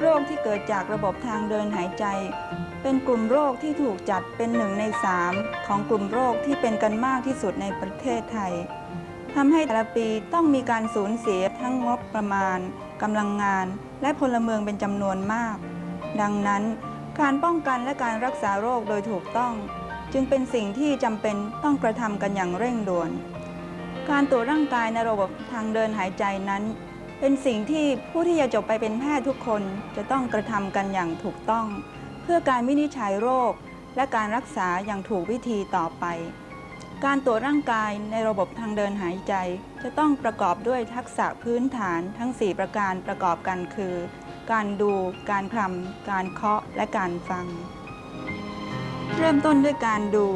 โรคที่เกิดจากระบบทางเดินหายใจ เป็นกลุ่มโรคที่ถูกจัดเป็นหนึ่งในสามของกลุ่มโรคที่เป็นกันมากที่สุดในประเทศไทยทำให้แต่ละปีต้องมีการสูญเสียทั้งงบประมาณกำลังงาน และพลเมืองเป็นจำนวนมาก ดังนั้นการป้องกันและการรักษาโรคโดยถูกต้อง จึงเป็นสิ่งที่จำเป็นต้องกระทำกันอย่างเร่งด่วน การตรวจร่างกายในระบบทางเดินหายใจนั้น เป็นสิ่งที่ผู้ที่จะจบไปเป็นแพทย์ทุกคนจะต้องกระทำกันอย่างถูกต้อง เพื่อการวินิจฉัยโรค และการรักษาอย่างถูกวิธีต่อไป การตรวจร่างกายในระบบทางเดินหายใจ จะต้องประกอบด้วยทักษะพื้นฐานทั้ง 4 ประการประกอบกันคือ การดู การคลำการเคาะและการฟัง เริ่มต้นด้วยการดู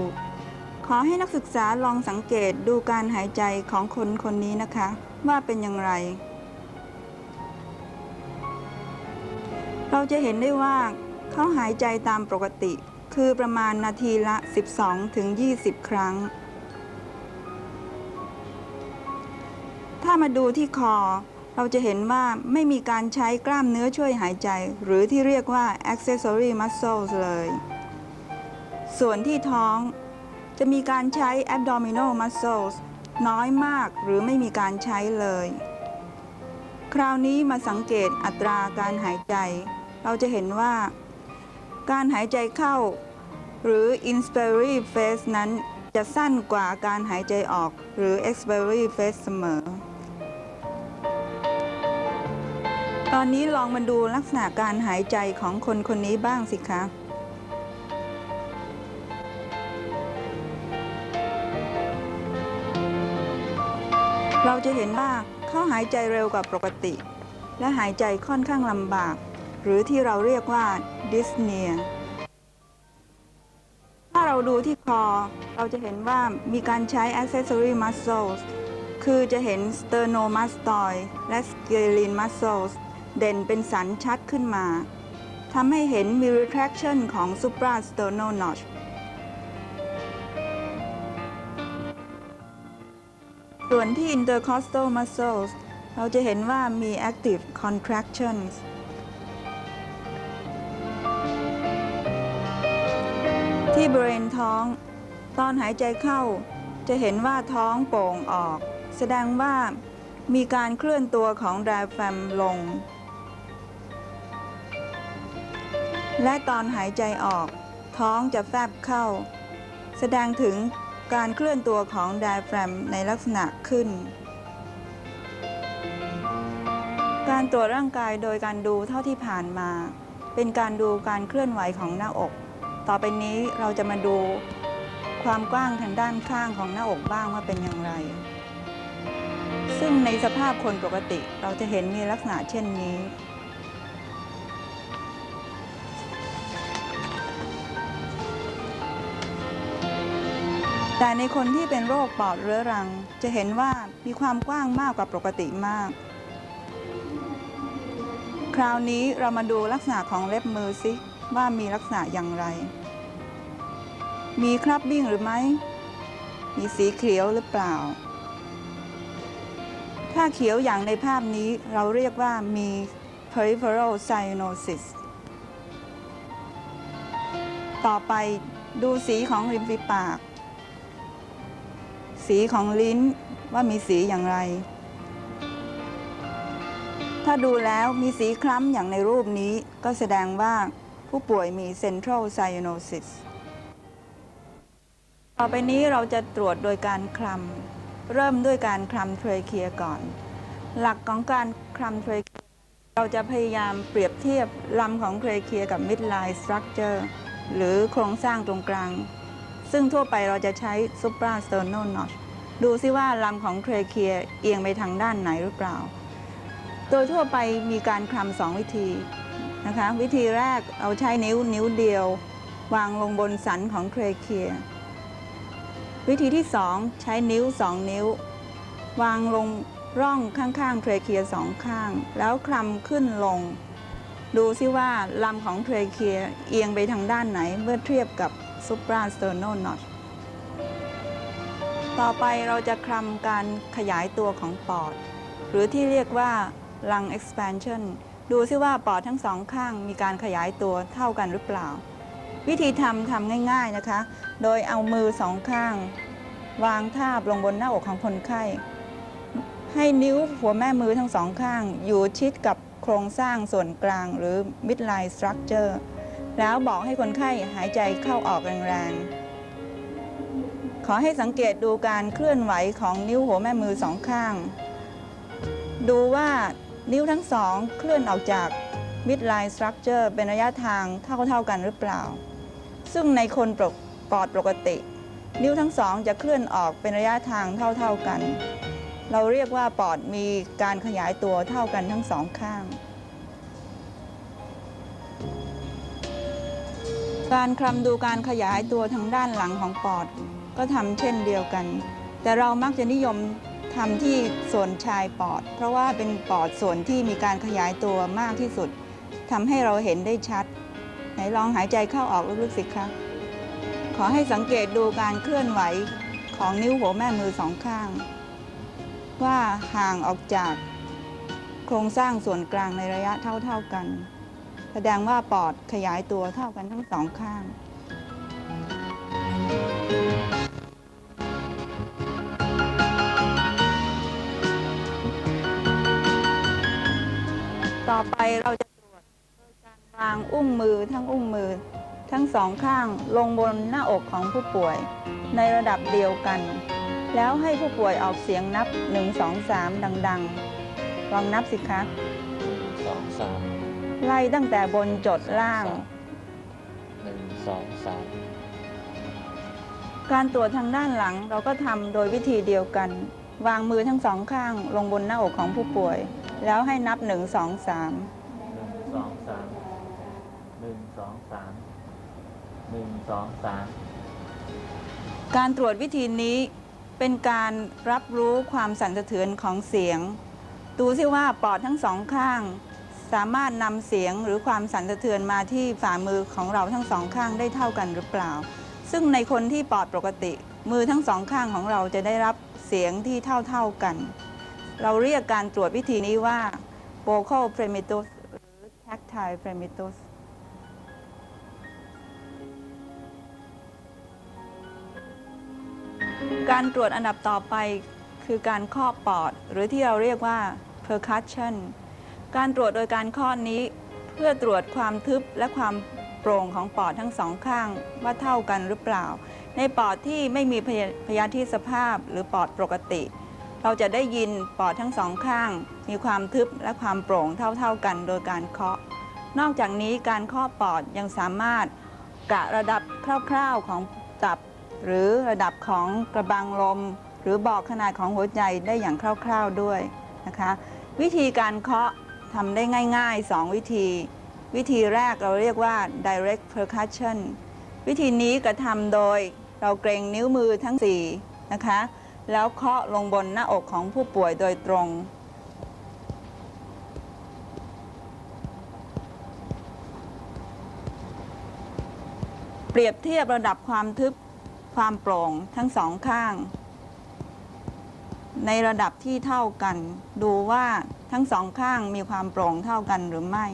ขอให้นักศึกษาลองสังเกตดูการหายใจของคนคนนี้นะคะ ว่าเป็นอย่างไร เราจะเห็นได้ว่าเขาหายใจตามปกติ คือประมาณนาทีละ 12ถึง20 ครั้ง ถ้ามาดูที่คอ เราจะเห็นว่าไม่มีการใช้กล้ามเนื้อช่วยหายใจ หรือที่เรียกว่า accessory muscles เลย ส่วนที่ท้องจะมีการใช้ abdominal muscles น้อยมากหรือไม่มีการใช้เลย คราวนี้มาสังเกตอัตราการหายใจ เราจะเห็นว่า การหายใจเข้า หรือ inspiratory phase นั้นจะสั้นกว่าการหายใจออกหรือ expiratory phase เสมอ ตอนนี้ลองมาดูลักษณะการหายใจของคนคนนี้บ้างสิคะเราจะเห็นว่าเขาหายใจเร็วกว่าปกติ และหายใจค่อนข้างลำบาก หรือที่เราเรียกว่า dyspnea ถ้าเราดูที่คอ เราจะเห็นว่ามีการใช้ accessory muscles คือจะเห็น sternomastoid และ scalene muscles เด่นเป็นสันชัดขึ้นมาทำให้เห็นมี retraction ของ suprasternal notch ส่วนที่ intercostal muscles เราจะเห็นว่ามี active contractions ที่บริเวณท้อง ตอนหายใจเข้า จะเห็นว่าท้องโป่งออก แสดงว่ามีการเคลื่อนตัวของ diaphragm ลง และตอนหายใจออก ท้องจะแฟบเข้า แสดงถึงการเคลื่อนตัวของ diaphragm ในลักษณะขึ้น การตรวจร่างกายโดยการดูเท่าที่ผ่านมา เป็นการดูการเคลื่อนไหวของหน้าอก ต่อไปนี้เราจะมาดูความกว้างทางด้านข้างของหน้าอกบ้างว่าเป็นอย่างไร ซึ่งในสภาพคนปกติเราจะเห็นมีลักษณะเช่นนี้ แต่ในคนที่เป็นโรคปอดเรื้อรัง จะเห็นว่ามีความกว้างมากกว่าปกติมาก คราวนี้เรามาดูลักษณะของเล็บมือซิ ว่ามีลักษณะอย่างไร มีครับบิ้งหรือไม่ มีสีเขียวหรือเปล่า ถ้าเขียวอย่างในภาพนี้เราเรียกว่ามี peripheral cyanosis ต่อไปดูสีของริมฝีปาก สีของลิ้นว่ามีสีอย่างไร ถ้าดูแล้วมีสีคล้ำอย่างในรูปนี้ก็แสดงว่า ผู้ป่วยมี central cyanosis ต่อไปนี้เราจะตรวจโดยการคลำ เริ่มด้วยการคลำเทรเคียก่อน หลักของการคลำเทรเคียเราจะพยายามเปรียบเทียบลำของเทรเคียกับ midline structure หรือโครงสร้างตรงกลาง ซึ่งทั่วไปเราจะใช้ suprasternal notch ดูซิว่าลำของเทรเคียเอียงไปทางด้านไหนหรือเปล่า โดยทั่วไปมีการคลำสองวิธี นะคะ วิธีแรกเราใช้นิ้วนิ้วเดียว วางลงบนสันของเทรเคีย วิธีที่สองใช้นิ้วสองนิ้ว วางลงร่องข้างๆเทรเคียสองข้าง แล้วคลำขึ้นลง ดูซิว่าลำของเทรเคียเอียงไปทางด้านไหนเมื่อเทียบกับ suprasternal notch ต่อไปเราจะคลำการขยายตัวของปอด หรือที่เรียกว่า lung expansion ดูซิว่าปอดทั้งสองข้างมีการขยายตัวเท่ากันหรือเปล่า วิธีทำทำง่าย ๆนะคะ โดยเอามือสองข้าง วางทาบลงบนหน้าอกของคนไข้ ให้นิ้วหัวแม่มือทั้งสองข้าง อยู่ชิดกับโครงสร้างส่วนกลางหรือ midline structure แล้วบอกให้คนไข้หายใจเข้าออกแรงๆ ขอให้สังเกตดูการเคลื่อนไหวของนิ้วหัวแม่มือสองข้าง ดูว่า นิ้วทั้งสองเคลื่อนออกจาก midline structure เป็นระยะทางเท่าๆกันหรือเปล่า ซึ่งในคนปกปอดปกติ นิ้วทั้งสองจะเคลื่อนออกเป็นระยะทางเท่าๆกัน เราเรียกว่าปอดมีการขยายตัวเท่ากันทั้งสองข้าง การคลำดูการขยายตัวทางด้านหลังของปอดก็ทำเช่นเดียวกัน แต่เรามักจะนิยม ทำที่ส่วนชายปอด เพราะว่าเป็นปอดส่วนที่มีการขยายตัวมากที่สุดทำให้เราเห็นได้ชัด ไหนลองหายใจเข้าออกลึกๆสิคะขอให้สังเกตดูการเคลื่อนไหวของนิ้วหัวแม่มือสองข้าง ว่าห่างออกจากโครงสร้างส่วนกลางในระยะเท่าๆกัน แสดงว่าปอดขยายตัวเท่ากันทั้งสองข้าง ต่อไปเราจะตรวจโดยการวางอุ้งมือทั้งอุ้งมือ ทั้งสองข้างลงบนหน้าอกของผู้ป่วย ในระดับเดียวกัน แล้วให้ผู้ป่วยออกเสียงนับ 1 2 3 ดังๆ ลองนับสิคะสองสามไล่ตั้งแต่บนจดล่าง หนึ่งสองสามการตรวจทางด้านหลังเราก็ทำโดยวิธีเดียวกัน วางมือทั้งสองข้างลงบนหน้าอกของผู้ป่วย แล้วให้นับ1 2 3หนึ่งสองสามหนึ่งสองสามหนึ่งสองสามการตรวจวิธีนี้เป็นการรับรู้ความสั่นสะเทือนของเสียง ดูซิว่าปอดทั้งสองข้าง สามารถนำเสียงหรือความสั่นสะเทือนมาที่ฝ่ามือของเราทั้งสองข้างได้เท่ากันหรือเปล่า ซึ่งในคนที่ปอดปกติ มือทั้งสองข้างของเราจะได้รับเสียงที่เท่าๆกัน เราเรียกการตรวจวิธีนี้ว่า vocal primitus หรือ tactile primitus การตรวจอันดับต่อไปคือการเคาะปอด หรือที่เราเรียกว่า percussion การตรวจโดยการเคาะนี้ เพื่อตรวจความทึบและความโปร่งของปอดทั้งสองข้างว่าเท่ากันหรือเปล่า ในปอดที่ไม่มีพยาธิสภาพหรือปอดปกติ เราจะได้ยินปอดทั้งสองข้าง มีความทึบและความโปร่งเท่าๆกันโดยการเคาะ นอกจากนี้การเคาะปอดยังสามารถกะระดับคร่าวๆของตับ หรือระดับของกระบังลม หรือบอกขนาดของหัวใจได้อย่างคร่าวๆด้วยนะคะ วิธีการเคาะทำได้ง่ายๆ 2 วิธี วิธีแรกเราเรียกว่า direct percussion วิธีนี้กระทำโดยเราเกรงนิ้วมือทั้ง4นะคะ แล้วเคาะลงบนหน้าอกของผู้ป่วยโดยตรง เปรียบเทียบระดับความทึบความโปร่งทั้งสองข้าง ในระดับที่เท่ากัน ดูว่าทั้งสองข้างมีความโปร่งเท่ากันหรือไม่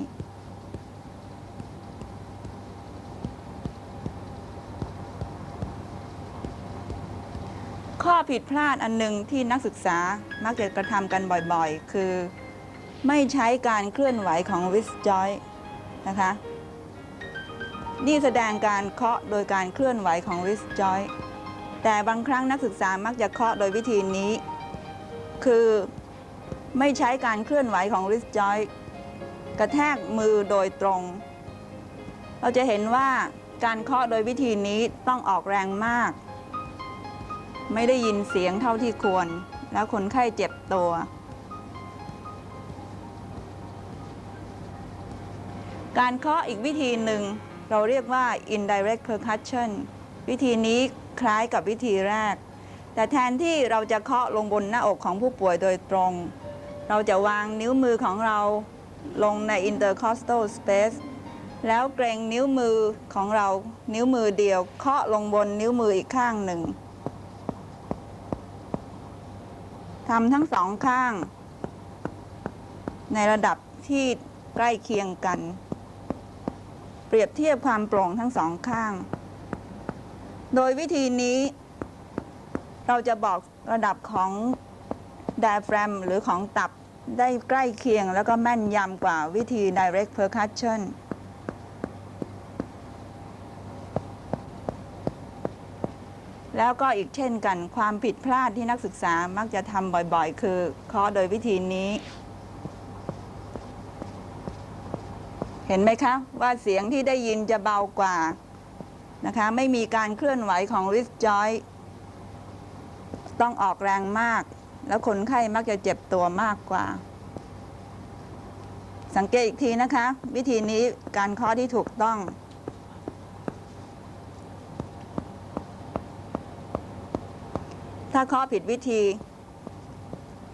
ข้อผิดพลาดอันหนึ่งที่นักศึกษามักจะกระทำกันบ่อยๆ คือ ไม่ใช้การเคลื่อนไหวของ wrist joint นะคะ นี่แสดงการเคาะโดยการเคลื่อนไหวของ wrist joint แต่บางครั้งนักศึกษามักจะเคาะโดยวิธีนี้ คือไม่ใช้การเคลื่อนไหวของ wrist joint กระแทกมือโดยตรง เราจะเห็นว่าการเคาะโดยวิธีนี้ต้องออกแรงมาก ไม่ได้ยินเสียงเท่าที่ควร แล้วคนไข้เจ็บตัว การเคาะอีกวิธีหนึ่ง เราเรียกว่า indirect percussion วิธีนี้คล้ายกับวิธีแรก แต่แทนที่เราจะเคาะลงบนหน้าอกของผู้ป่วยโดยตรง เราจะวางนิ้วมือของเราลงใน intercostal space แล้วเกรงนิ้วมือของเรานิ้วมือเดียวเคาะลงบนนิ้วมืออีกข้างหนึ่ง ทำทั้งสองข้าง ในระดับที่ใกล้เคียงกัน เปรียบเทียบความโปร่งทั้งสองข้าง โดยวิธีนี้ เราจะบอกระดับของ diaphragm หรือของตับได้ใกล้เคียงแล้วก็แม่นยำกว่าวิธี direct percussion แล้วก็อีกเช่นกันความผิดพลาดที่นักศึกษามักจะทำบ่อยๆ คือเคาะโดยวิธีนี้ เห็นไหมคะ ว่าเสียงที่ได้ยินจะเบากว่านะคะไม่มีการเคลื่อนไหวของ wrist joint ต้องออกแรงมาก แล้วคนไข้มักจะเจ็บตัวมากกว่า สังเกตอีกทีนะคะ วิธีนี้การเคาะที่ถูกต้อง ถ้าเคาะผิดวิธี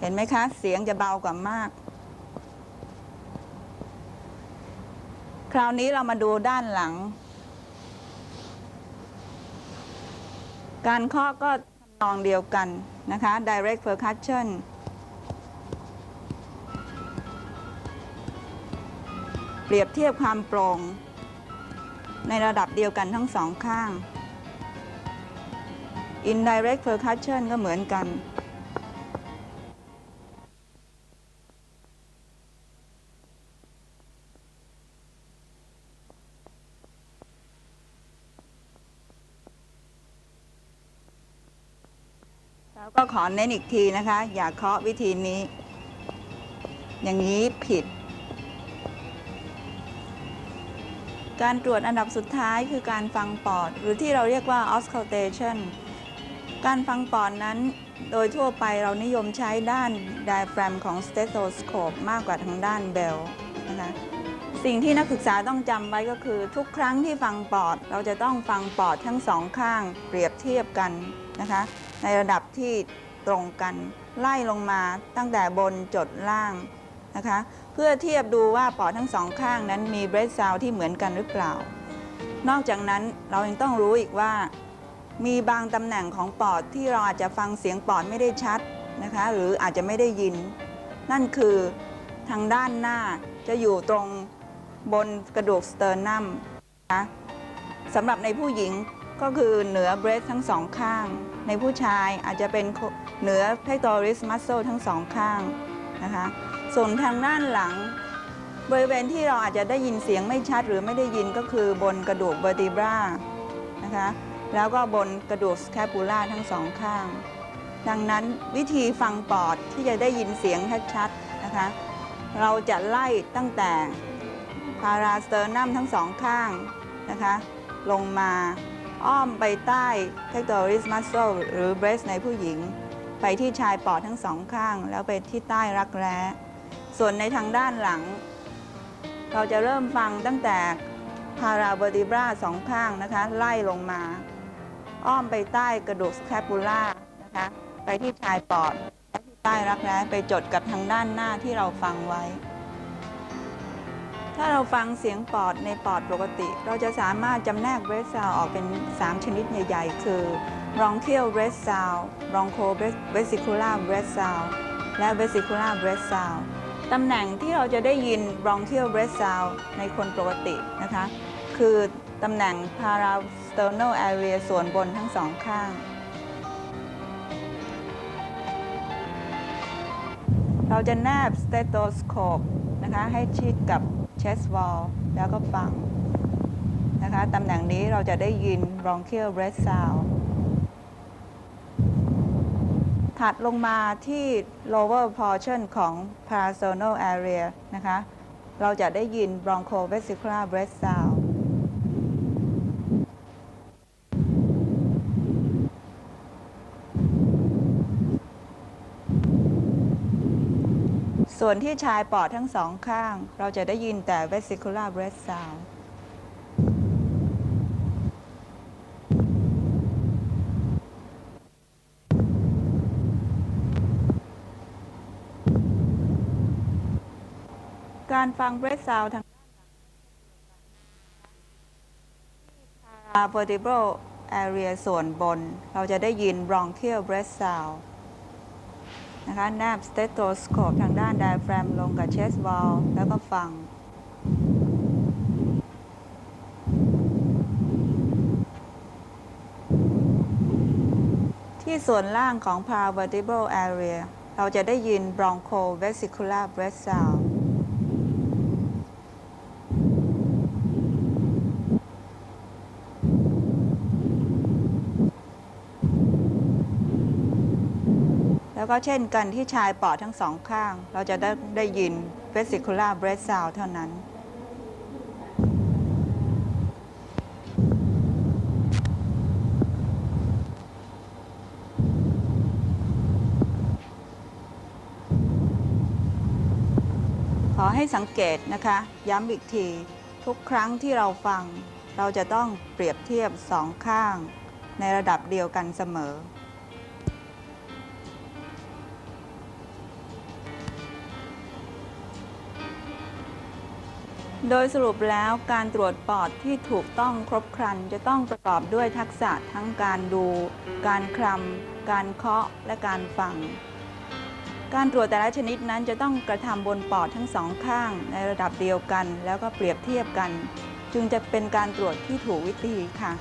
เห็นไหมคะ เสียงจะเบากว่ามาก คราวนี้เรามาดูด้านหลัง การเคาะก็ทำนองเดียวกันนะคะ direct percussion เปรียบเทียบความโปร่ง ในระดับเดียวกันทั้งสองข้าง indirect percussion ก็เหมือนกันแล้วก็ขอเน้นอีกทีนะคะ อย่าเคาะวิธีนี้ อย่างนี้ผิด การตรวจอันดับสุดท้ายคือการฟังปอด หรือที่เราเรียกว่า auscultation การฟังปอดนั้น โดยทั่วไปเรานิยมใช้ด้าน diaphragm ของ stethoscope มากกว่าทางด้าน bell นะคะสิ่งที่นักศึกษาต้องจำไว้ก็คือ ทุกครั้งที่ฟังปอด เราจะต้องฟังปอดทั้งสองข้างเปรียบเทียบกันนะคะ ในระดับที่ตรงกัน ไล่ลงมาตั้งแต่บนจดล่างนะคะ เพื่อเทียบดูว่าปอดทั้งสองข้างนั้นมี breath sound ที่เหมือนกันหรือเปล่า นอกจากนั้นเรายังต้องรู้อีกว่า มีบางตำแหน่งของปอดที่เราอาจจะฟังเสียงปอดไม่ได้ชัดนะคะ หรืออาจจะไม่ได้ยิน นั่นคือทางด้านหน้าจะอยู่ตรงบนกระดูกสเตอร์นัมนะคะสำหรับในผู้หญิงก็คือเหนือเบรสทั้งสองข้าง ในผู้ชายอาจจะเป็นเหนือ pectoralis muscle ทั้งสองข้างนะคะส่วนทางด้านหลัง บริเวณที่เราอาจจะได้ยินเสียงไม่ชัดหรือไม่ได้ยินก็คือบนกระดูก vertebra นะคะ แล้วก็บนกระดูก scapula ทั้งสองข้าง ดังนั้นวิธีฟังปอดที่จะได้ยินเสียงชัดๆนะคะ เราจะไล่ตั้งแต่ parasternum ทั้งสองข้างนะคะ ลงมาอ้อมไปใต้ pectoralis muscle หรือ breast ในผู้หญิง ไปที่ชายปอดทั้งสองข้าง แล้วไปที่ใต้รักแร้ ส่วนในทางด้านหลัง เราจะเริ่มฟังตั้งแต่ paravertebra สองข้างนะคะ ไล่ลงมา อ้อมไปใต้กระดูก scapula นะคะไปที่ชายปอดและที่ใต้รักแร้ไปจดกับทางด้านหน้าที่เราฟังไว้ ถ้าเราฟังเสียงปอดในปอดปกติ เราจะสามารถจำแนก breath sound ออกเป็น 3 ชนิดใหญ่ ๆ คือ bronchial breath sound broncho vesicular breath sound และ vesicular breath sound ตำแหน่งที่เราจะได้ยิน bronchial breath sound ในคนปกตินะคะ คือตำแหน่งพารา parasternal area ส่วนบนทั้งสองข้าง เราจะแนบ stethoscope นะคะให้ชิดกับ chest wall แล้วก็ฟังนะคะตำแหน่งนี้เราจะได้ยิน bronchial breath sound ถัดลงมาที่ lower portion ของ parasternal area นะคะ เราจะได้ยิน bronchovesicular breath sound ส่วนที่ชายปอดทั้งสองข้าง เราจะได้ยินแต่ vesicular breath sound การฟัง breath sound ทางด้านหลัง vertebral area ส่วนบน เราจะได้ยิน bronchial breath sound นะคะแนบสเตโตสโคปทางด้านไดอะแฟรมลงกับเชสบอลแล้วก็ฟัง ที่ส่วนล่างของ p a l p a t i b l e area เราจะได้ยิน broncho vesicular breath sound แล้วก็เช่นกันที่ชายปอดทั้งสองข้าง เราจะได้ได้ยิน vesicular breath sound เท่านั้น ขอให้สังเกตนะคะ ย้ำอีกที ทุกครั้งที่เราฟัง เราจะต้องเปรียบเทียบสองข้าง ในระดับเดียวกันเสมอ โดยสรุปแล้วการตรวจปอดที่ถูกต้องครบครัน จะต้องประกอบด้วยทักษะทั้งการดู การคลำการเคาะและการฟัง การตรวจแต่ละชนิดนั้นจะต้องกระทำบนปอดทั้งสองข้างในระดับเดียวกัน แล้วก็เปรียบเทียบกัน จึงจะเป็นการตรวจที่ถูกวิธีค่ะ